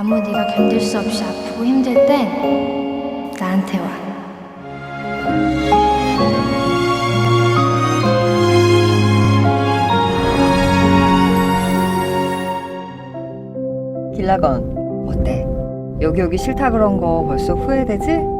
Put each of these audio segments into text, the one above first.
아무 네가 견딜 수 없이 아프고 힘들 땐 나한테 와. 길라건 어때? 여기 오기 싫다 그런 거 벌써 후회되지?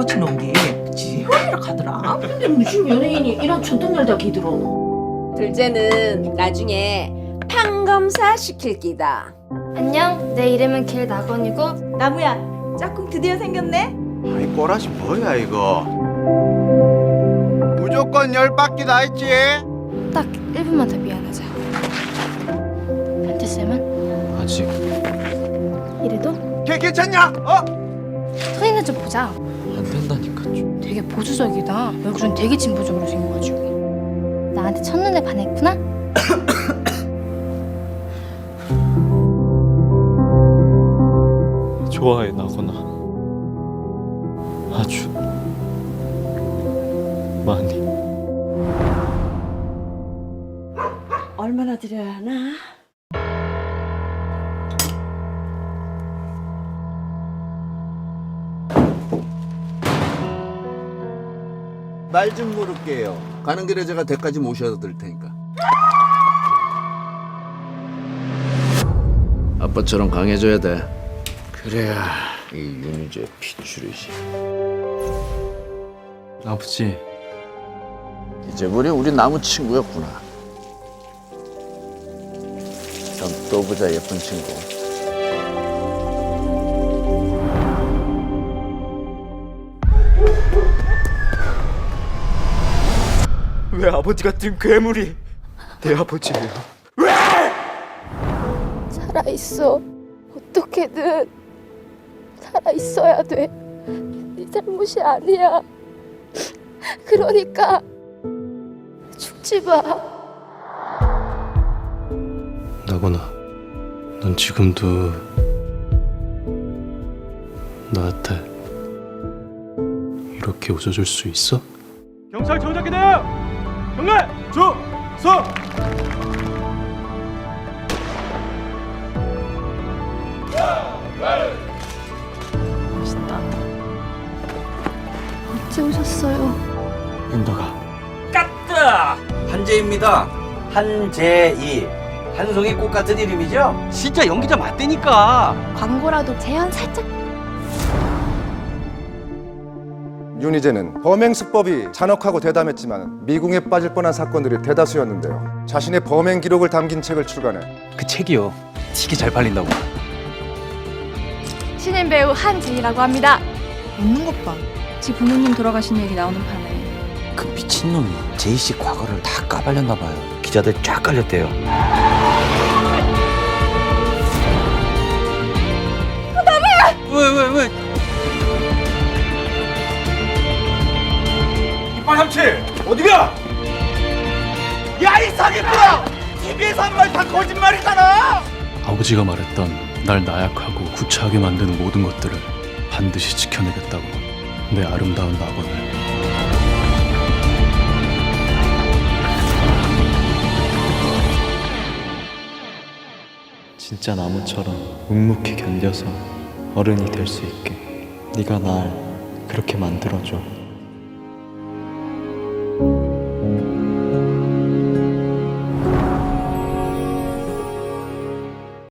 고쳐놓은 게 지혜원이라 하더라. 근데 무슨 연예인이 이런 전통날 다 기들어? 둘째는 나중에 판검사 시킬 기다. 안녕, 내 이름은 길나건이고 나무야, 짝꿍 드디어 생겼네? 아이 꼬라지 뭐야 이거 무조건 열 바퀴 다 했지 딱 1분만 더 미안하자. 한태쌤은 아직 이래도 걔 괜찮냐? 어? 선이나 좀 보자. 안 된다니까 좀. 되게 보수적이다. 얼굴은 되게 진보적으로 생겨가지고. 나한테 첫눈에 반했구나? 좋아해 나거나 아주 많이 얼마나 드려야 하나? 말 좀 물을게요. 가는 길에 제가 대까지 모셔다 드릴 테니까. 아빠처럼 강해져야 돼. 그래야. 이 윤희재 피출이지. 아버지. 이제부리 우리 나무 친구였구나. 그럼 또 보자 예쁜 친구 왜 아버지 같은 괴물이 내 아버지예요? 살아 있어. 어떻게든 살아 있어야 돼. 네 잘못이 아니야. 그러니까 죽지 마. 나거나 넌 지금도 나한테 이렇게 웃어줄 수 있어? 경찰청장이 다! 경례! 주! 서! 언제 오셨어요? 윤덕아 까뜨! 한재입니다. 한재이. 한 송이 꽃 같은 이름이죠? 진짜 연기자 맞다니까. 광고라도 재현 살짝. 윤희재는 범행 수법이 잔혹하고 대담했지만 미궁에 빠질 뻔한 사건들이 대다수였는데요. 자신의 범행 기록을 담긴 책을 출간해 그 책이요. 되게 잘 팔린다고. 신인 배우 한지희라고 합니다. 웃는 것 봐. 지 부모님 돌아가신 얘기 나오는 판에. 그 미친놈이 제이 씨 과거를 다 까발렸나 봐요. 기자들 쫙 깔렸대요. 삼치! 어디가? 야 이 사기꾼아! TV에서 한 말 다 거짓말이잖아! 아버지가 말했던 날 나약하고 구차하게 만드는 모든 것들을 반드시 지켜내겠다고 내 아름다운 낙원을 진짜 나무처럼 묵묵히 견뎌서 어른이 될 수 있게 네가 날 그렇게 만들어줘